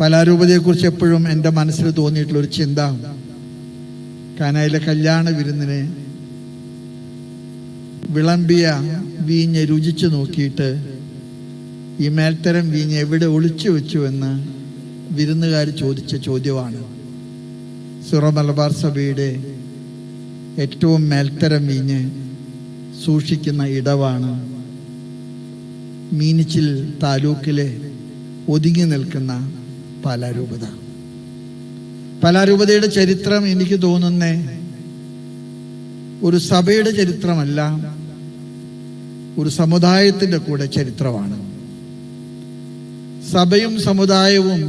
പലാരൂപതയെക്കുറിച്ച് എപ്പോഴും എന്റെ മനസ്സിൽ തോന്നിയിട്ടുള്ള ഒരു ചിന്ത. കാനായിലെ കല്യാണ വിരുന്നിന് വിളമ്പിയ വീഞ്ഞ് രുചിച്ചു നോക്കിയിട്ട് ഈ മേൽത്തരം വീഞ്ഞ് എവിടെ ഒളിച്ചു വെച്ചു എന്ന് വിരുന്നുകാർ ചോദിച്ച ചോദ്യമാണ്. സുറ മലബാർ സഭയുടെ ഏറ്റവും മേൽത്തരം വീഞ്ഞ് സൂക്ഷിക്കുന്ന ഇടവാണ് മീനിച്ചിൽ താലൂക്കിലെ ഒതുങ്ങി നിൽക്കുന്ന പാലാരൂപത. പാലാരൂപതയുടെ ചരിത്രം എനിക്ക് തോന്നുന്നേ ഒരു സഭയുടെ ചരിത്രമല്ല ഒരു സമുദായത്തിന്റെ കൂടെ ചരിത്രമാണ്. സഭയും സമുദായവും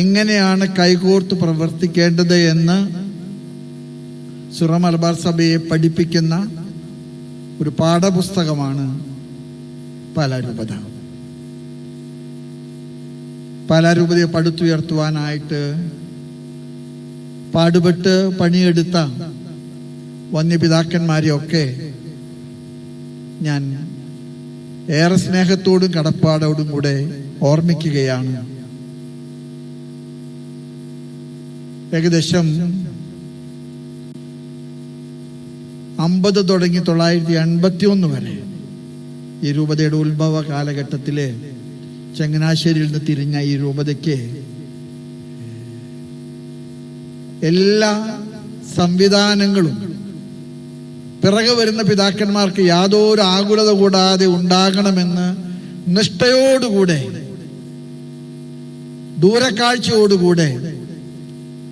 എങ്ങനെയാണ് കൈകോർത്ത് പ്രവർത്തിക്കേണ്ടത് എന്ന് സുറ മലബാർ സഭയെ പഠിപ്പിക്കുന്ന ഒരു പാഠപുസ്തകമാണ് പാലാരൂപത. പാലാരൂപതയെ പടുത്തുയർത്തുവാനായിട്ട് പാടുപെട്ട് പണിയെടുത്ത വന്യപിതാക്കന്മാരെയൊക്കെ ഞാൻ ഏറെ സ്നേഹത്തോടും കടപ്പാടോടും കൂടെ ഓർമ്മിക്കുകയാണ്. ഏകദേശം അമ്പത് തുടങ്ങി തൊള്ളായിരത്തി എൺപത്തി ഒന്ന് വരെ ഈ രൂപതയുടെ ഉത്ഭവ കാലഘട്ടത്തിലെ ചങ്ങനാശ്ശേരിയിൽ നിന്ന് തിരിഞ്ഞ ഈ രൂപതയ്ക്ക് എല്ലാ സംവിധാനങ്ങളും പിറകെ വരുന്ന പിതാക്കന്മാർക്ക് യാതൊരു ആകുലത കൂടാതെ ഉണ്ടാകണമെന്ന് നിഷ്ഠയോടുകൂടെ ദൂരക്കാഴ്ചയോടുകൂടെ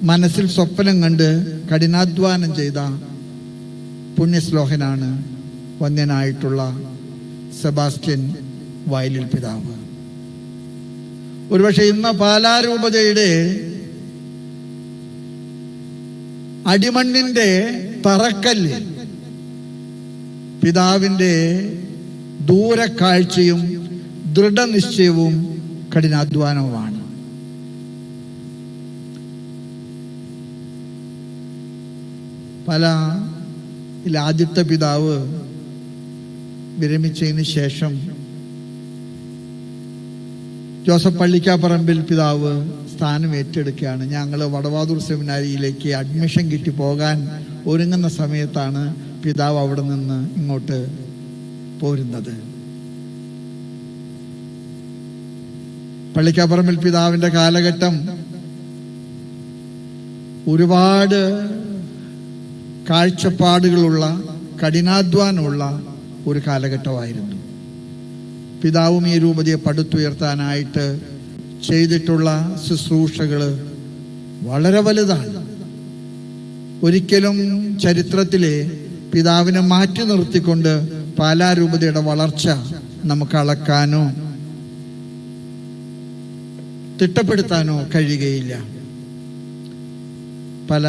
മനസ്സിൽ സ്വപ്നം കണ്ട് കഠിനാധ്വാനം ചെയ്ത പുണ്യശ്ലോകനാണ് വന്യനായിട്ടുള്ള സെബാസ്റ്റ്യൻ വയലിൽ പിതാവ്. ഒരുപക്ഷെ ഇന്ന് പാലാരൂപതയുടെ അടിമണ്ണിന്റെ തറക്കല്ല് പിതാവിന്റെ ദൂരക്കാഴ്ചയും ദൃഢനിശ്ചയവും കഠിനാധ്വാനവുമാണ്. പല ആദ്യത്തെ പിതാവ് വിരമിച്ചതിന് ശേഷം ജോസഫ് പള്ളിക്കാപ്പറമ്പിൽ പിതാവ് സ്ഥാനം ഏറ്റെടുക്കുകയാണ്. ഞങ്ങൾ വടവാതൂർ സെമിനാരിയിലേക്ക് അഡ്മിഷൻ കിട്ടി പോകാൻ ഒരുങ്ങുന്ന സമയത്താണ് പിതാവ് അവിടെ നിന്ന് ഇങ്ങോട്ട് പോരുന്നത്. പള്ളിക്കാപ്പറമ്പിൽ പിതാവിന്റെ കാലഘട്ടം ഒരുപാട് കാഴ്ചപ്പാടുകളുള്ള കഠിനാധ്വാനമുള്ള ഒരു കാലഘട്ടമായിരുന്നു. പിതാവും ഈ രൂപതയെ പടുത്തുയർത്താനായിട്ട് ചെയ്തിട്ടുള്ള ശുശ്രൂഷകൾ വളരെ വലുതാണ്. ഒരിക്കലും ചരിത്രത്തിലെ പിതാവിനെ മാറ്റി നിർത്തിക്കൊണ്ട് പാലാരൂപതയുടെ വളർച്ച നമുക്ക് അളക്കാനോ തിട്ടപ്പെടുത്താനോ കഴിയുകയില്ല. പല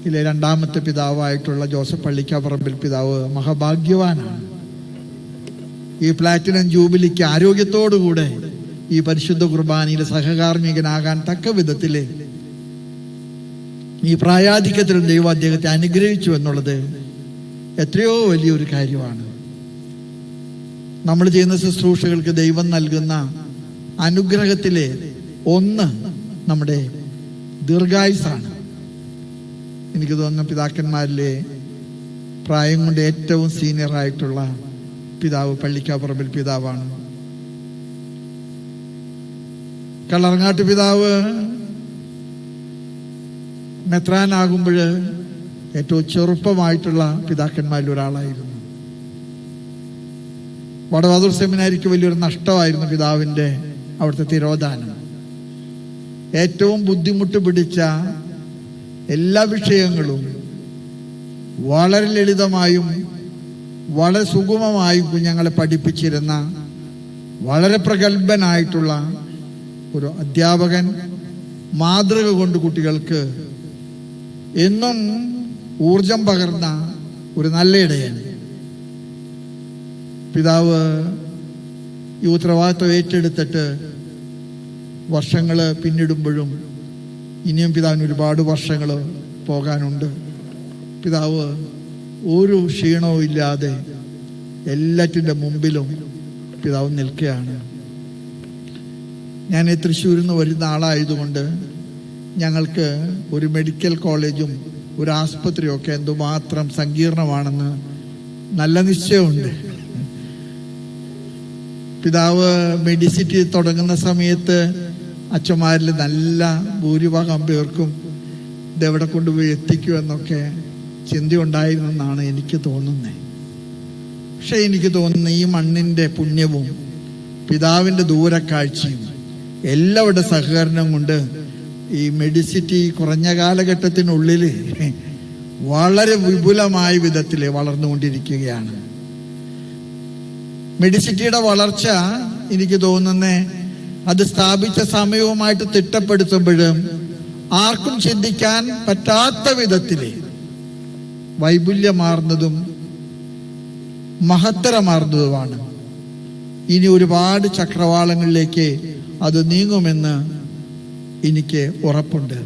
ഇതിലെ രണ്ടാമത്തെ പിതാവായിട്ടുള്ള ജോസഫ് പള്ളിക്കാപ്പറമ്പിൽ പിതാവ് മഹാഭാഗ്യവാനാണ്. ഈ പ്ലാറ്റിനം ജൂബിലിക്ക് ആരോഗ്യത്തോടുകൂടെ ഈ പരിശുദ്ധ കുർബാനയിൽ സഹകാർമ്മികനാകാൻ തക്ക വിധത്തിൽ ഈ പ്രായാധിക്യത്തിൽ ദൈവം അദ്ദേഹത്തെ അനുഗ്രഹിച്ചു എന്നുള്ളത് എത്രയോ വലിയൊരു കാര്യമാണ്. നമ്മൾ ചെയ്യുന്ന ശുശ്രൂഷകൾക്ക് ദൈവം നൽകുന്ന അനുഗ്രഹത്തിലെ ഒന്ന് നമ്മുടെ ദീർഘായുസാണ്. എനിക്ക് തോന്നുന്ന പിതാക്കന്മാരിലെ പ്രായം കൊണ്ട് ഏറ്റവും സീനിയർ ആയിട്ടുള്ള പിതാവ് പള്ളിക്കാപ്പറമ്പിൽ പിതാവാണ്. കള്ളറങ്ങാട്ട് പിതാവ് മെത്രാനാകുമ്പോൾ ഏറ്റവും ചെറുപ്പമായിട്ടുള്ള പിതാക്കന്മാരിൽ ഒരാളായിരുന്നു. വടവാതൂർ സെമിനാരിക്ക് വലിയൊരു നഷ്ടമായിരുന്നു പിതാവിന്റെ അവിടുത്തെ തിരോധാനം. ഏറ്റവും ബുദ്ധിമുട്ട് പിടിച്ച എല്ലാ വിഷയങ്ങളും വളരെ ലളിതമായും വളരെ സുഗമമായി കുഞ്ഞുങ്ങളെ പഠിപ്പിച്ചിരുന്ന വളരെ പ്രഗത്ഭനായിട്ടുള്ള ഒരു അധ്യാപകൻ മാതൃക കൊണ്ട് കുട്ടികൾക്ക് എന്നും ഊർജം പകർന്ന ഒരു നല്ല ഇടയാണ് പിതാവ് ഈ ഉത്തരവാദിത്വം ഏറ്റെടുത്തിട്ട് വർഷങ്ങൾ പിന്നിടുമ്പോഴും ഇനിയും പിതാവിന് ഒരുപാട് വർഷങ്ങൾ പോകാനുണ്ട്. പിതാവ് ഒരു ക്ഷീണവും ഇല്ലാതെ എല്ലാറ്റിന്റെ മുമ്പിലും പിതാവ് നിൽക്കുകയാണ്. ഞാൻ തൃശ്ശൂരിൽ നിന്ന് വരുന്ന ആളായതുകൊണ്ട് ഞങ്ങൾക്ക് ഒരു മെഡിക്കൽ കോളേജും ഒരു ആസ്പത്രിയും ഒക്കെ എന്തുമാത്രം സങ്കീർണമാണെന്ന് നല്ല നിശ്ചയമുണ്ട്. പിതാവ് മെഡിസിറ്റി തുടങ്ങുന്ന സമയത്ത് അച്ഛന്മാരിൽ നല്ല ഭൂരിഭാഗം പേർക്കും ഇതെവിടെ കൊണ്ടുപോയി എത്തിക്കുമെന്നൊക്കെ ചിന്തയുണ്ടായിരുന്നെന്നാണ് എനിക്ക് തോന്നുന്നത് പക്ഷെ എനിക്ക് തോന്നുന്നു ഈ മണ്ണിന്റെ പുണ്യവും പിതാവിന്റെ ദൂരക്കാഴ്ചയും എല്ലാവരുടെ സഹകരണം കൊണ്ട് ഈ മെഡിസിറ്റി കുറഞ്ഞ കാലഘട്ടത്തിനുള്ളിൽ വളരെ വിപുലമായ വിധത്തിൽ വളർന്നുകൊണ്ടിരിക്കുകയാണ്. മെഡിസിറ്റിയുടെ വളർച്ച എനിക്ക് തോന്നുന്നത് അത് സ്ഥാപിച്ച സമയവുമായിട്ട് തിട്ടപ്പെടുത്തുമ്പോഴും ആർക്കും ചിന്തിക്കാൻ പറ്റാത്ത വിധത്തിൽ വൈപുല്യമാർന്നതും മഹത്തരമാർന്നതുമാണ്. ഇനി ഒരുപാട് ചക്രവാളങ്ങളിലേക്ക് അത് നീങ്ങുമെന്ന് എനിക്ക് ഉറപ്പുണ്ട്.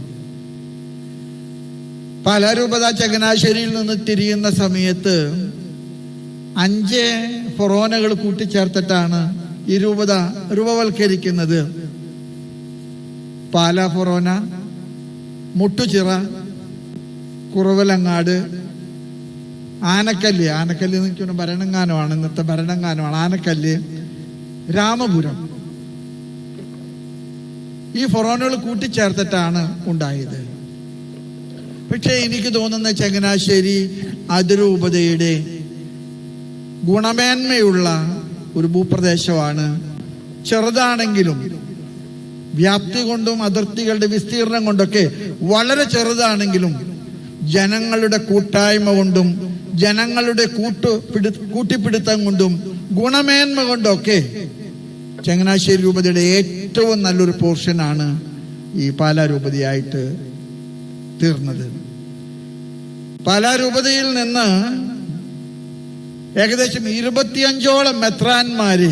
പാലാരൂപത ചങ്ങനാശ്ശേരിയിൽ നിന്ന് തിരിയുന്ന സമയത്ത് അഞ്ച് ഫൊറോനകൾ കൂട്ടിച്ചേർത്തിട്ടാണ് ഈ രൂപത രൂപവൽക്കരിക്കുന്നത്. പാലാ ഫൊറോന മുട്ടുചിറ കുറവലങ്ങാട് ആനക്കല്ല്. ആനക്കല്ല് നിൽക്കുന്ന ഭരണങ്ങാനമാണ് ഇന്നത്തെ ഭരണങ്ങാനമാണ് ആനക്കല്ല്. രാമപുരം. ഈ ഫൊറോനകൾ കൂട്ടിച്ചേർത്തിട്ടാണ് ഉണ്ടായത്. പക്ഷേ എനിക്ക് തോന്നുന്ന ചങ്ങനാശ്ശേരി അതിരൂപതയുടെ ഗുണമേന്മയുള്ള ഒരു ഭൂപ്രദേശമാണ്. ചെറുതാണെങ്കിലും വ്യാപ്തി കൊണ്ടും അതിർത്തികളുടെ വിസ്തീർണം കൊണ്ടൊക്കെ വളരെ ചെറുതാണെങ്കിലും ജനങ്ങളുടെ കൂട്ടായ്മ കൊണ്ടും ജനങ്ങളുടെ കൂട്ടു പിടി കൂട്ടിപ്പിടുത്തം കൊണ്ടും ഗുണമേന്മ കൊണ്ടൊക്കെ ചങ്ങനാശ്ശേരി രൂപതയുടെ ഏറ്റവും നല്ലൊരു പോർഷനാണ് ഈ പാലാ രൂപതയായിട്ട് തീർന്നത്. പാലാ രൂപതയിൽ നിന്ന് ഏകദേശം ഇരുപത്തിയഞ്ചോളം മെത്രാന്മാര്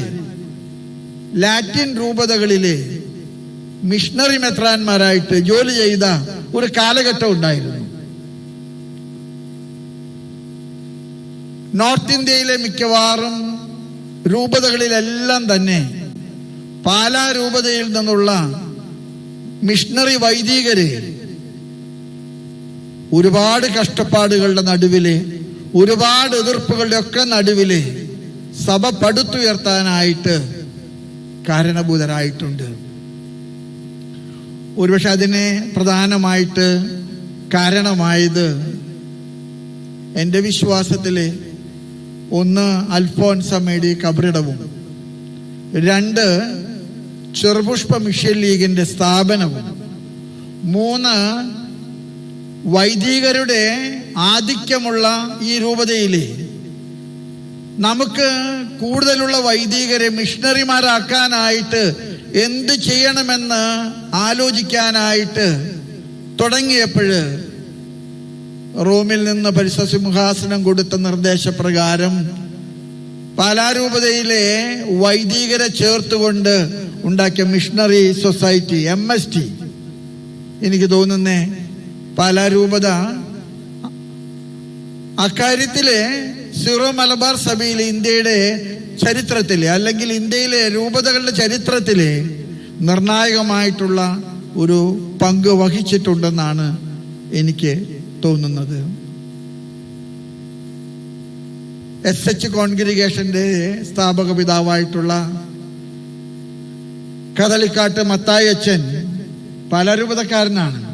ലാറ്റിൻ രൂപതകളിലെ മിഷണറി മെത്രാന്മാരായിട്ട് ജോലി ചെയ്ത ഒരു കാലഘട്ടം ഉണ്ടായിരുന്നു. നോർത്ത് ഇന്ത്യയിലെ മിക്കവാറും രൂപതകളിലെല്ലാം തന്നെ പാലാ രൂപതയിൽ നിന്നുള്ള മിഷണറി വൈദികര് ഒരുപാട് കഷ്ടപ്പാടുകളുടെ നടുവിൽ ഒരുപാട് എതിർപ്പുകളുടെ ഒക്കെ നടുവിൽ സഭ പടുത്തുയർത്താനായിട്ട് കാരണഭൂതരായിട്ടുണ്ട്. ഒരുപക്ഷെ അതിനെ പ്രധാനമായിട്ട് കാരണമായത് എന്റെ വിശ്വാസത്തിൽ ഒന്ന് അൽഫോൻസമ്മയുടെ കബറിടവും. രണ്ട് ചെറുപുഷ്പ മിഷൻ ലീഗിന്റെ സ്ഥാപനവും. മൂന്ന് വൈദികരുടെ ആധിക്യമുള്ള ഈ രൂപതയിലെ നമുക്ക് കൂടുതലുള്ള വൈദികരെ മിഷണറിമാരാക്കാനായിട്ട് എന്ത് ചെയ്യണമെന്ന് ആലോചിക്കാനായിട്ട് തുടങ്ങിയപ്പോഴ് റോമിൽ നിന്ന് പരിശ സിംഹാസനം കൊടുത്ത നിർദ്ദേശപ്രകാരം പാലാരൂപതയിലെ വൈദികരെ ചേർത്തുകൊണ്ട് ഉണ്ടാക്കിയ missionary society M S T എനിക്ക് തോന്നുന്നേ പാലാരൂപത അക്കാര്യത്തിൽ സിറോ മലബാർ സഭയിലെ ഇന്ത്യയുടെ ചരിത്രത്തിലെ അല്ലെങ്കിൽ ഇന്ത്യയിലെ രൂപതകളുടെ ചരിത്രത്തിലെ നിർണായകമായിട്ടുള്ള ഒരു പങ്ക് വഹിച്ചിട്ടുണ്ടെന്നാണ് എനിക്ക് തോന്നുന്നത്. എസ് എച്ച് കോൺഗ്രിഗേഷന്റെ സ്ഥാപക പിതാവായിട്ടുള്ള കദളിക്കാട്ട് മത്തായച്ചൻ പലരൂപതക്കാരനാണ്.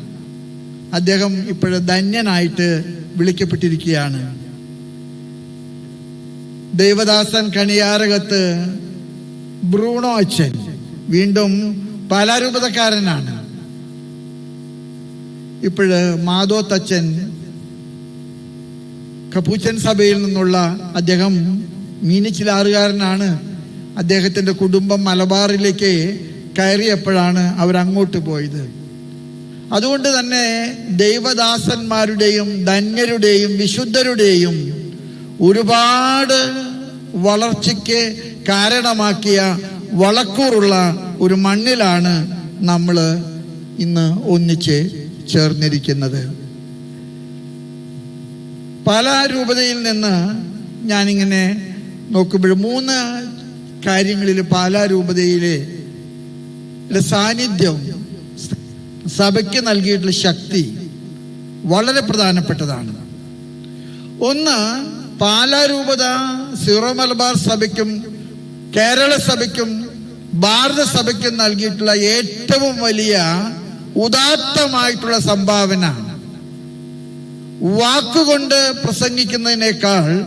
അദ്ദേഹം ഇപ്പോഴ ധന്യനായിട്ട് വിളിക്കപ്പെട്ടിരിക്കുകയാണ്. ദേവദാസൻ കണിയാരകത്ത് ബ്രൂണോ അച്ഛൻ വീണ്ടും പലരൂപതക്കാരനാണ്. ഇപ്പോഴ് മാധോ തച്ചൻ കപൂച്ചൻ സഭയിൽ നിന്നുള്ള അദ്ദേഹം മീനിച്ചിലാറുകാരനാണ്. അദ്ദേഹത്തിന്റെ കുടുംബം മലബാറിലേക്ക് കയറിയപ്പോഴാണ് അവരങ്ങോട്ട് പോയത്. അതുകൊണ്ട് തന്നെ ദൈവദാസന്മാരുടെയും ധന്യരുടെയും വിശുദ്ധരുടെയും ഒരുപാട് വളർച്ചയ്ക്ക് കാരണമാക്കിയ വളക്കൂറുള്ള ഒരു മണ്ണിലാണ് നമ്മൾ ഇന്ന് ഒന്നിച്ച് ചേർന്നിരിക്കുന്നത്. പല രൂപതയിൽ നിന്ന് ഞാനിങ്ങനെ നോക്കുമ്പോൾ മൂന്ന് കാര്യങ്ങളിൽ പാലാ രൂപതയിലെ സാന്നിധ്യം സഭയ്ക്ക് നൽകിയിട്ടുള്ള ശക്തി വളരെ പ്രധാനപ്പെട്ടതാണ്. ഒന്ന് പാലാരൂപത സീറോ മലബാർ സഭയ്ക്കും കേരള സഭയ്ക്കും ഭാരത സഭയ്ക്കും നൽകിയിട്ടുള്ള ഏറ്റവും വലിയ ഉദാത്തമായിട്ടുള്ള സംഭാവന. വാക്കുകൊണ്ട് പ്രസംഗിക്കുന്നതിനേക്കാൾ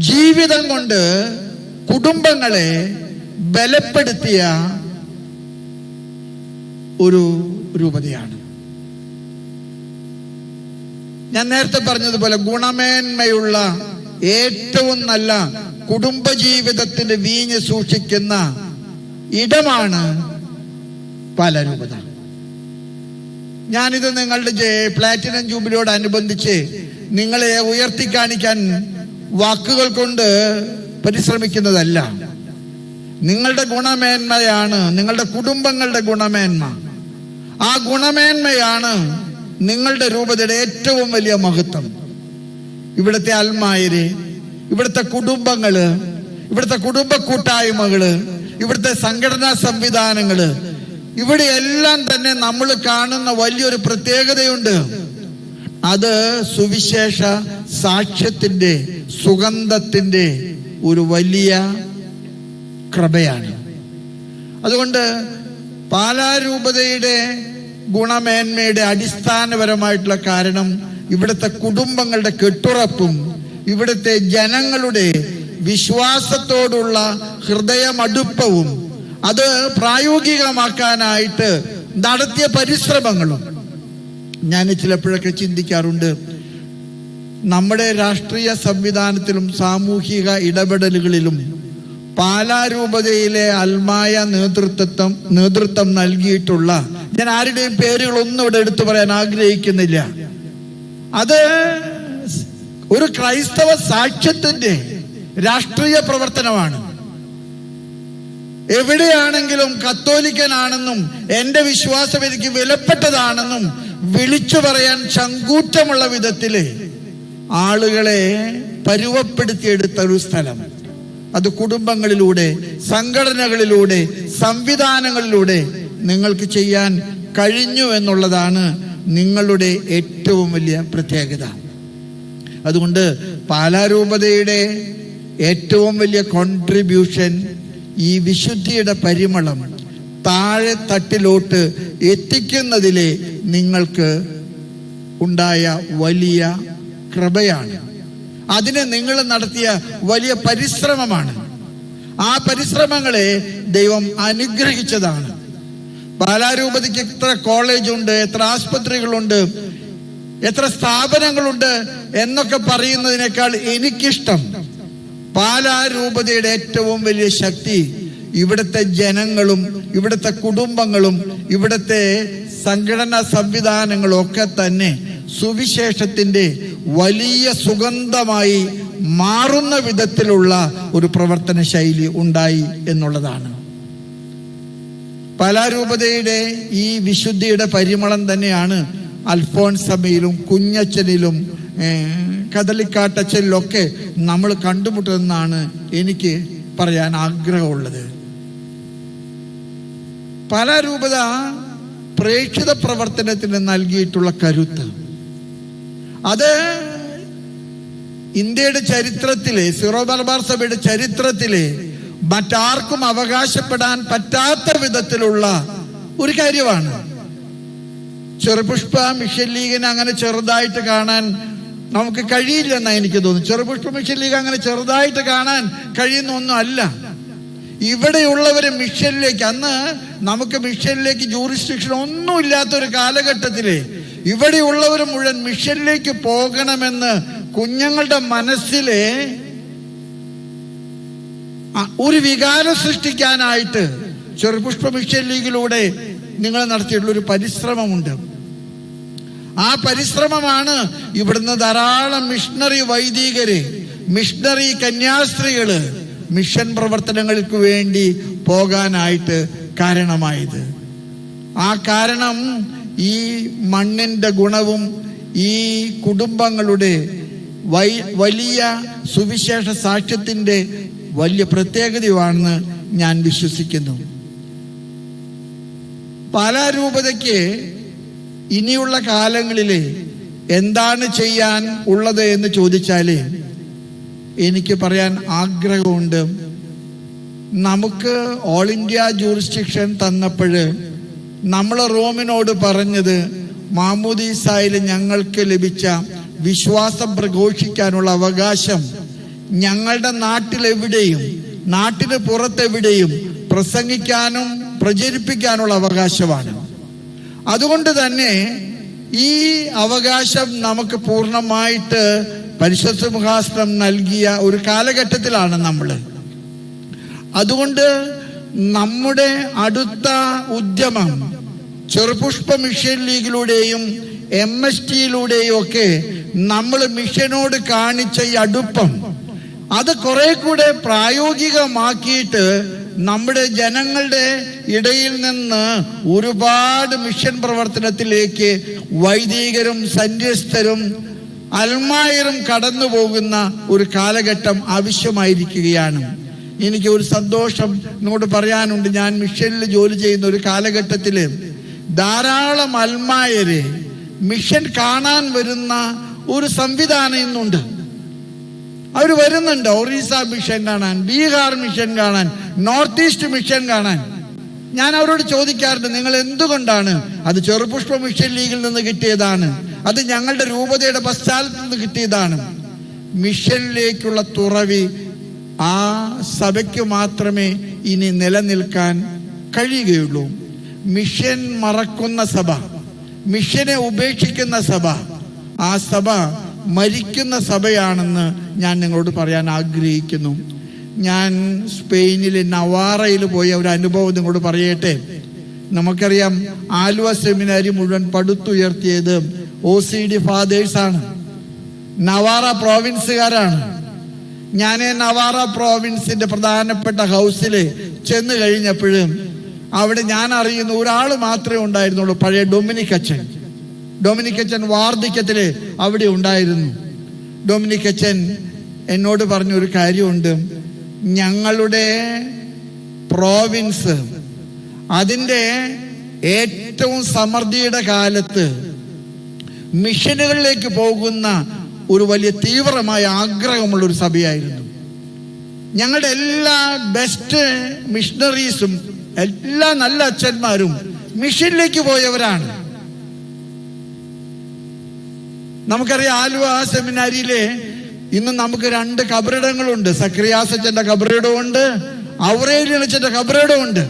ജീവിതം കൊണ്ട് കുടുംബങ്ങളെ ബലപ്പെടുത്തിയ ഒരു രൂപതയാണ്. ഞാൻ നേരത്തെ പറഞ്ഞതുപോലെ ഗുണമേന്മയുള്ള ഏറ്റവും നല്ല കുടുംബജീവിതത്തിന്റെ വീഞ്ഞ് സൂക്ഷിക്കുന്ന ഇടമാണ് പാലരൂപത ഞാനിത് നിങ്ങളുടെ പ്ലാറ്റിനം ജൂബിലിയോട് അനുബന്ധിച്ച് നിങ്ങളെ ഉയർത്തി കാണിക്കാൻ വാക്കുകൾ കൊണ്ട് പരിശ്രമിക്കുന്നതല്ല. നിങ്ങളുടെ ഗുണമേന്മയാണ് നിങ്ങളുടെ കുടുംബങ്ങളുടെ ഗുണമേന്മ. ആ ഗുണമേന്മയാണ് നിങ്ങളുടെ രൂപതയുടെ ഏറ്റവും വലിയ മഹത്വം. ഇവിടുത്തെ അൽമായര് ഇവിടുത്തെ കുടുംബങ്ങൾ ഇവിടുത്തെ കുടുംബ കൂട്ടായ്മകൾ ഇവിടുത്തെ സംഘടനാ സംവിധാനങ്ങൾ ഇവിടെ എല്ലാം തന്നെ നമ്മൾ കാണുന്ന വലിയൊരു പ്രത്യേകതയുണ്ട്. അത് സുവിശേഷ സാക്ഷ്യത്തിന്റെ സുഗന്ധത്തിന്റെ ഒരു വലിയ കൃപയാണ്. അതുകൊണ്ട് പാലാരൂപതയുടെ ഗുണമേന്മയുടെ അടിസ്ഥാനപരമായിട്ടുള്ള കാരണം ഇവിടുത്തെ കുടുംബങ്ങളുടെ കെട്ടുറപ്പും ഇവിടുത്തെ ജനങ്ങളുടെ വിശ്വാസത്തോടുള്ള ഹൃദയമടുപ്പവും അത് പ്രായോഗികമാക്കാനായിട്ട് നടത്തിയ പരിശ്രമങ്ങളും ഞാൻ ചിലപ്പോഴൊക്കെ ചിന്തിക്കാറുണ്ട്. നമ്മുടെ രാഷ്ട്രീയ സംവിധാനത്തിലും സാമൂഹിക ഇടപെടലുകളിലും പാലാരൂപതയിലെ അൽമായ നേതൃത്വം നേതൃത്വം നൽകിയിട്ടുള്ള ഞാൻ ആരുടെയും പേരുകളൊന്നും ഇവിടെ എടുത്തു പറയാൻ ആഗ്രഹിക്കുന്നില്ല. അത് ഒരു ക്രൈസ്തവ സാക്ഷ്യത്തിന്റെ രാഷ്ട്രീയ പ്രവർത്തനമാണ്. എവിടെയാണെങ്കിലും കത്തോലിക്കനാണെന്നും എന്റെ വിശ്വാസം എനിക്ക് വിലപ്പെട്ടതാണെന്നും വിളിച്ചു പറയാൻ ചങ്കൂറ്റമുള്ള വിധത്തിൽ ആളുകളെ പരുവപ്പെടുത്തിയെടുത്ത ഒരു സ്ഥലം. അത് കുടുംബങ്ങളിലൂടെ സംഘടനകളിലൂടെ സംവിധാനങ്ങളിലൂടെ നിങ്ങൾക്ക് ചെയ്യാൻ കഴിഞ്ഞു എന്നുള്ളതാണ് നിങ്ങളുടെ ഏറ്റവും വലിയ പ്രത്യേകത. അതുകൊണ്ട് പാലാരൂപതയുടെ ഏറ്റവും വലിയ കോൺട്രിബ്യൂഷൻ ഈ വിശുദ്ധിയുടെ പരിമളം താഴെ തട്ടിലോട്ട് എത്തിക്കുന്നതിലെ നിങ്ങൾക്ക് ഉണ്ടായ വലിയ കൃപയാണ്. അതിന് നിങ്ങൾ നടത്തിയ വലിയ പരിശ്രമമാണ്. ആ പരിശ്രമങ്ങളെ ദൈവം അനുഗ്രഹിച്ചതാണ്. ബാലാരൂപതയ്ക്ക് എത്ര കോളേജുണ്ട് എത്ര ആസ്പത്രികളുണ്ട് എത്ര സ്ഥാപനങ്ങളുണ്ട് എന്നൊക്കെ പറയുന്നതിനേക്കാൾ എനിക്കിഷ്ടം പാലാരൂപതയുടെ ഏറ്റവും വലിയ ശക്തി ഇവിടുത്തെ ജനങ്ങളും ഇവിടുത്തെ കുടുംബങ്ങളും ഇവിടുത്തെ സംഘടനാ സംവിധാനങ്ങളും ഒക്കെ തന്നെ സുവിശേഷത്തിന്റെ വലിയ സുഗന്ധമായി മാറുന്ന വിധത്തിലുള്ള ഒരു പ്രവർത്തന ശൈലി ഉണ്ടായി എന്നുള്ളതാണ്. പലാരൂപതയുടെ ഈ വിശുദ്ധിയുടെ പരിമളം തന്നെയാണ് അൽഫോൻസമയിലും കുഞ്ഞച്ചനിലും കദളിക്കാട്ടച്ചനിലും ചെല്ലൊക്കെ നമ്മൾ കണ്ടുമുട്ടുന്നതാണ് എനിക്ക് പറയാൻ ആഗ്രഹമുള്ളത്. പല രൂപത പ്രേക്ഷിത പ്രവർത്തനത്തിന് നൽകിയിട്ടുള്ള കരുത്ത്. അത് ഇന്ത്യയുടെ ചരിത്രത്തിലെ സിറോ മലബാർ സഭയുടെ ചരിത്രത്തിലെ മറ്റാർക്കും അവകാശപ്പെടാൻ പറ്റാത്ത വിധത്തിലുള്ള ഒരു കാര്യമാണ്. ചെറുപുഷ്പ മിഷൻ ലീഗിനെ അങ്ങനെ ചെറുതായിട്ട് കാണാൻ നമുക്ക് കഴിയില്ലെന്നാണ് എനിക്ക് തോന്നുന്നു. ചെറുപുഷ്പ മിഷൻ ലീഗ് അങ്ങനെ ചെറുതായിട്ട് കാണാൻ കഴിയുന്ന ഒന്നും അല്ല ഇവിടെയുള്ളവർ മിഷനിലേക്ക് അന്ന് നമുക്ക് മിഷനിലേക്ക് ജൂറിസ്ട്രിക്ഷൻ ഒന്നും ഇല്ലാത്തൊരു കാലഘട്ടത്തിൽ ഇവിടെയുള്ളവർ മുഴുവൻ മിഷനിലേക്ക് പോകണമെന്ന് കുഞ്ഞുങ്ങളുടെ മനസ്സിലെ ഒരു വികാരം സൃഷ്ടിക്കാനായിട്ട് ചെറുപുഷ്പ മിഷൻ ലീഗിലൂടെ നിങ്ങൾ നടത്തിയിട്ടുള്ള ഒരു പരിശ്രമമുണ്ട്. ആ പരിശ്രമമാണ് ഇവിടുന്ന് ധാരാളം മിഷണറി വൈദികര് മിഷണറി കന്യാസ്ത്രീകൾ മിഷൻ പ്രവർത്തനങ്ങൾക്ക് വേണ്ടി പോകാനായിട്ട് കാരണമായത്. ആ കാരണം ഈ മണ്ണിന്റെ ഗുണവും ഈ കുടുംബങ്ങളുടെ വൈ വലിയ സുവിശേഷ സാക്ഷ്യത്തിന്റെ വലിയ പ്രത്യേകതയുമാണെന്ന് ഞാൻ വിശ്വസിക്കുന്നു. പാലാരൂപതയ്ക്ക് ഇനിയുള്ള കാലങ്ങളിൽ എന്താണ് ചെയ്യാൻ ഉള്ളത് എന്ന് ചോദിച്ചാൽ എനിക്ക് പറയാൻ ആഗ്രഹമുണ്ട്. നമുക്ക് ഓൾ ഇന്ത്യ ജൂറിസ്ഡിക്ഷൻ തന്നപ്പോൾ നമ്മൾ റോമിനോട് പറഞ്ഞത് മാമൂദീസായിൽ ഞങ്ങൾക്ക് ലഭിച്ച വിശ്വാസം പ്രഘോഷിക്കാനുള്ള അവകാശം ഞങ്ങളുടെ നാട്ടിലെവിടെയും നാട്ടിന് പുറത്തെവിടെയും പ്രസംഗിക്കാനും പ്രചരിപ്പിക്കാനുള്ള അവകാശമാണ്. അതുകൊണ്ട് തന്നെ ഈ അവകാശം നമുക്ക് പൂർണമായിട്ട് പരിശുദ്ധ മുഖാസ്ത്രം നൽകിയ ഒരു കാലഘട്ടത്തിലാണ് നമ്മൾ. അതുകൊണ്ട് നമ്മുടെ അടുത്ത ഉദ്യമം ചെറുപുഷ്പ മിഷൻ ലീഗിലൂടെയും എം എസ് ടിയിലൂടെയും ഒക്കെ നമ്മൾ മിഷനോട് കാണിച്ച ഈ അടുപ്പം അത് കുറെ കൂടെ പ്രായോഗികമാക്കിയിട്ട് നമ്മുടെ ജനങ്ങളുടെ ഇടയിൽ നിന്ന് ഒരുപാട് മിഷൻ പ്രവർത്തനത്തിലേക്ക് വൈദികരും സന്യസ്തരും അൽമായരും കടന്നു പോകുന്ന ഒരു കാലഘട്ടം ആവശ്യമായിരിക്കുകയാണ്. എനിക്ക് ഒരു സന്തോഷം നിങ്ങോട്ട് പറയാനുണ്ട്. ഞാൻ മിഷനിൽ ജോലി ചെയ്യുന്ന ഒരു കാലഘട്ടത്തിൽ ധാരാളം അൽമായരെ മിഷൻ കാണാൻ വരുന്ന ഒരു സംവിധാനം ഇന്നുണ്ട്. അവർ വരുന്നുണ്ട്. ഒറീസ മിഷൻ കാണാൻ ബീഹാർ മിഷൻ കാണാൻ നോർത്ത് ഈസ്റ്റ് മിഷൻ കാണാൻ. ഞാൻ അവരോട് ചോദിക്കാറുണ്ട് നിങ്ങൾ എന്തുകൊണ്ടാണ്? അത് ചെറുപുഷ്പ മിഷൻ ലീഗിൽ നിന്ന് കിട്ടിയതാണ്. അത് ഞങ്ങളുടെ രൂപതയുടെ പശ്ചാത്തലത്തിൽ നിന്ന് കിട്ടിയതാണ്. മിഷനിലേക്കുള്ള തുറവി ആ സഭയ്ക്ക് മാത്രമേ ഇനി നിലനിൽക്കാൻ കഴിയുകയുള്ളൂ. മിഷൻ മറക്കുന്ന സഭ മിഷനെ ഉപേക്ഷിക്കുന്ന സഭ ആ സഭ മരിക്കുന്ന സഭയാണെന്ന് ഞാൻ നിങ്ങളോട് പറയാൻ ആഗ്രഹിക്കുന്നു. ഞാൻ സ്പെയിനിലെ നവാറയിൽ പോയി ഒരു അനുഭവം നിങ്ങളോട് പറയട്ടെ. നമുക്കറിയാം ആലുവ സെമിനാരി മുഴുവൻ പടുത്തുയർത്തിയത് ഒ സി ഡി ഫാദേഴ്സാണ് നവാറ പ്രോവിൻസുകാരാണ്. ഞാൻ നവാറ പ്രോവിൻസിന്റെ പ്രധാനപ്പെട്ട ഹൗസിൽ ചെന്ന് കഴിഞ്ഞപ്പോഴും അവിടെ ഞാൻ അറിയുന്ന ഒരാൾ മാത്രമേ ഉണ്ടായിരുന്നുള്ളൂ പഴയ ഡൊമിനിക് അച്ഛൻ. ഡൊമിനിക് അച്ഛൻ വാർദ്ധക്യത്തിൽ അവിടെ ഉണ്ടായിരുന്നു. ഡൊമിനിക് അച്ഛൻ എന്നോട് പറഞ്ഞൊരു കാര്യമുണ്ട്. ഞങ്ങളുടെ പ്രോവിൻസ് അതിന്റെ ഏറ്റവും സമൃദ്ധിയുടെ കാലത്ത് മിഷനുകളിലേക്ക് പോകുന്ന ഒരു വലിയ തീവ്രമായ ആഗ്രഹമുള്ള ഒരു സഭയായിരുന്നു. ഞങ്ങളുടെ എല്ലാ ബെസ്റ്റ് മിഷണറീസും എല്ലാ നല്ല അച്ഛന്മാരും മിഷനിലേക്ക് പോയവരാണ്. നമുക്കറിയാം ആലുവ സെമിനാരിയിലെ ഇന്ന് നമുക്ക് രണ്ട് കബറിടങ്ങളുണ്ട്. സക്രിയാസച്ചന്റെ കബറിടവും ഉണ്ട് ഔറേലിയച്ചന്റെ കബറിടവും ഉണ്ട്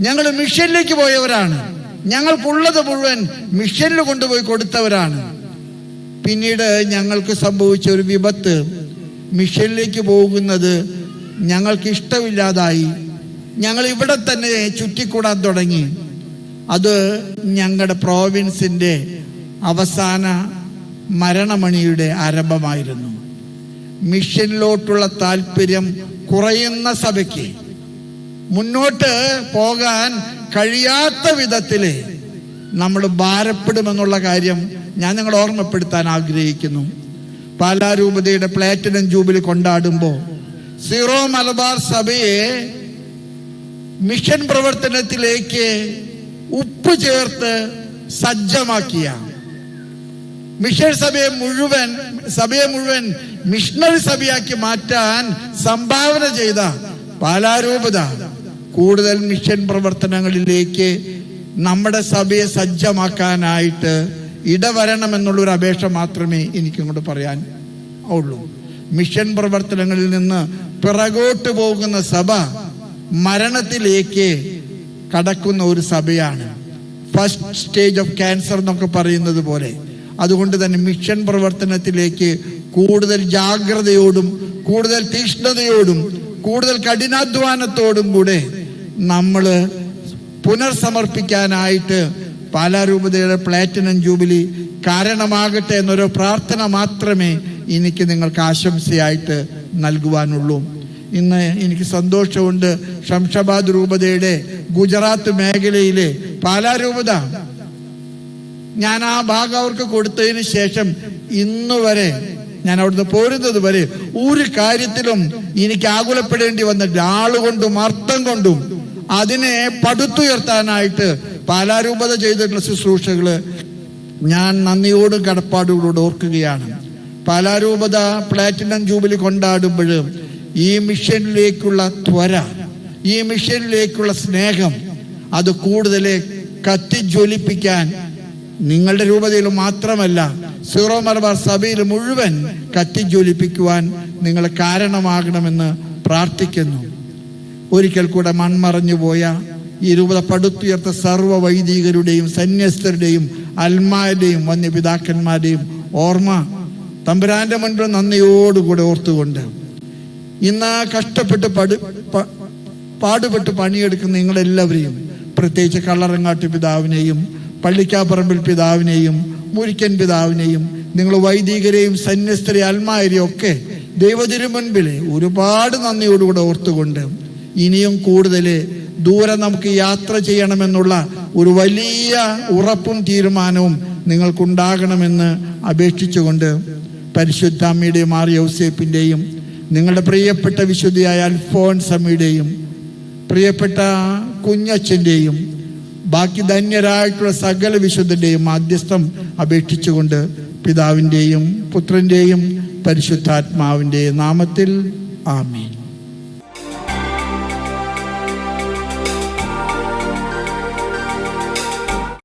ഞങ്ങൾ മിഷനിലേക്ക് പോയവരാണ്. ഞങ്ങൾക്കുള്ളത് മുഴുവൻ മിഷനിൽ കൊണ്ടുപോയി കൊടുത്തവരാണ്. പിന്നീട് ഞങ്ങൾക്ക് സംഭവിച്ച ഒരു വിപത്ത്. മിഷനിലേക്ക് പോകുന്നത് ഞങ്ങൾക്ക് ഇഷ്ടമില്ലാതായി ഞങ്ങൾ ഇവിടെ തന്നെ ചുറ്റിക്കൂടാൻ തുടങ്ങി. അത് ഞങ്ങളുടെ പ്രോവിൻസിന്റെ അവസാന മരണമണിയുടെ ആരംഭമായിരുന്നു. മിഷനിലോട്ടുള്ള താല്പര്യം കുറയുന്ന സഭയ്ക്ക് മുന്നോട്ട് പോകാൻ കഴിയാത്ത വിധത്തിൽ നമ്മൾ ഭാരപ്പെടുമെന്നുള്ള കാര്യം ഞാൻ നിങ്ങളെ ഓർമ്മപ്പെടുത്താൻ ആഗ്രഹിക്കുന്നു. പാലാരൂപതയുടെ പ്ലാറ്റിനം ജൂബിലി കൊണ്ടാടുമ്പോൾ സീറോ മലബാർ സഭയെ മിഷൻ പ്രവർത്തനത്തിലേക്ക് ഉപ്പ് ചേർത്ത് സജ്ജമാക്കിയ മിഷൻ സഭയെ മുഴുവൻ സഭയെ മുഴുവൻ മിഷണറി സഭയാക്കി മാറ്റാൻ സംഭാവന ചെയ്ത പാലാരൂപത. കൂടുതൽ മിഷൻ പ്രവർത്തനങ്ങളിലേക്ക് നമ്മുടെ സഭയെ സജ്ജമാക്കാനായിട്ട് ഇടവരണമെന്നുള്ളൊരു അപേക്ഷ മാത്രമേ എനിക്കിങ്ങോട്ട് പറയാൻ ഉള്ളൂ. മിഷൻ പ്രവർത്തനങ്ങളിൽ നിന്ന് പിറകോട്ട് പോകുന്ന സഭ മരണത്തിലേക്ക് കടക്കുന്ന ഒരു സഭയാണ്. ഫസ്റ്റ് സ്റ്റേജ് ഓഫ് ക്യാൻസർ എന്നൊക്കെ പറയുന്നത് പോലെ. അതുകൊണ്ട് തന്നെ മിഷൻ പ്രവർത്തനത്തിലേക്ക് കൂടുതൽ ജാഗ്രതയോടും കൂടുതൽ തീക്ഷ്ണതയോടും കൂടുതൽ കഠിനാധ്വാനത്തോടും കൂടെ നമ്മൾ പുനർസമർപ്പിക്കാനായിട്ട് പാലാരൂപതയുടെ പ്ലാറ്റിനം ജൂബിലി കാരണമാകട്ടെ എന്നൊരു പ്രാർത്ഥന മാത്രമേ എനിക്ക് നിങ്ങൾക്ക് ആശംസയായിട്ട് നൽകുവാനുള്ളൂ. ഇന്ന് എനിക്ക് സന്തോഷമുണ്ട്. ഷംഷബാദ് രൂപതയുടെ ഗുജറാത്ത് മേഖലയിലെ പാലാരൂപത ഞാൻ ആ ഭാഗം അവർക്ക് കൊടുത്തതിന് ശേഷം ഇന്ന് വരെ ഞാൻ അവിടുന്ന് പോരുന്നത് വരെ ഒരു കാര്യത്തിലും എനിക്ക് ആകുലപ്പെടേണ്ടി വന്നിട്ട് ആളുകൊണ്ടും അർത്ഥം കൊണ്ടും അതിനെ പടുത്തുയർത്താനായിട്ട് പാലാരൂപത ചെയ്തിട്ടുള്ള ശുശ്രൂഷകൾ ഞാൻ നന്ദിയോടും കടപ്പാടുകളോട് ഓർക്കുകയാണ്. പാലാരൂപത പ്ലാറ്റിനം ജൂബിലി കൊണ്ടാടുമ്പോൾ ഈ മിഷനിലേക്കുള്ള ത്വര ഈ മിഷനിലേക്കുള്ള സ്നേഹം അത് കൂടുതൽ കത്തിജ്വലിപ്പിക്കാൻ നിങ്ങളുടെ രൂപതയിൽ മാത്രമല്ല സീറോ മലബാർ സഭയിൽ മുഴുവൻ കത്തിജ്വലിപ്പിക്കുവാൻ നിങ്ങൾ കാരണമാകണമെന്ന് പ്രാർത്ഥിക്കുന്നു. ഒരിക്കൽ കൂടെ മൺമറഞ്ഞു പോയ ഈ രൂപത പടുത്തുയർത്ത സർവ വൈദികരുടെയും സന്യസ്തരുടെയും അൽമാരുടെയും വന്യപിതാക്കന്മാരുടെയും ഓർമ്മ തമ്പുരാന്റെ മുൻപിൽ നന്ദിയോടുകൂടെ ഓർത്തുകൊണ്ട് ഇന്ന് കഷ്ടപ്പെട്ട് പടു പാടുപെട്ട് പണിയെടുക്കുന്ന നിങ്ങളെല്ലാവരെയും പ്രത്യേകിച്ച് കള്ളറങ്ങാട്ട് പിതാവിനെയും പള്ളിക്കാപ്പറമ്പിൽ പിതാവിനെയും മുരിക്കൻ പിതാവിനെയും നിങ്ങൾ വൈദികരെയും സന്യസ്തരെ അൽമാരെയും ഒക്കെ ദൈവത്തിനു മുൻപിൽ ഒരുപാട് നന്ദിയോടുകൂടെ ഓർത്തുകൊണ്ട് ഇനിയും കൂടുതൽ ദൂരെ നമുക്ക് യാത്ര ചെയ്യണമെന്നുള്ള ഒരു വലിയ ഉറപ്പും തീരുമാനവും നിങ്ങൾക്കുണ്ടാകണമെന്ന് അപേക്ഷിച്ചുകൊണ്ട് പരിശുദ്ധ അമ്മയുടെയും മാറി ഔസേപ്പിന്റെയും നിങ്ങളുടെ പ്രിയപ്പെട്ട വിശുദ്ധിയായ അൽഫോൻസമ്മയുടെയും പ്രിയപ്പെട്ട കുഞ്ഞച്ഛന്റെയും ബാക്കി ധന്യരായിട്ടുള്ള സകല വിശുദ്ധന്റെയും മാധ്യസ്ഥം അപേക്ഷിച്ചുകൊണ്ട് പിതാവിന്റെയും പുത്രന്റെയും പരിശുദ്ധാത്മാവിന്റെയും നാമത്തിൽ ആമീൻ.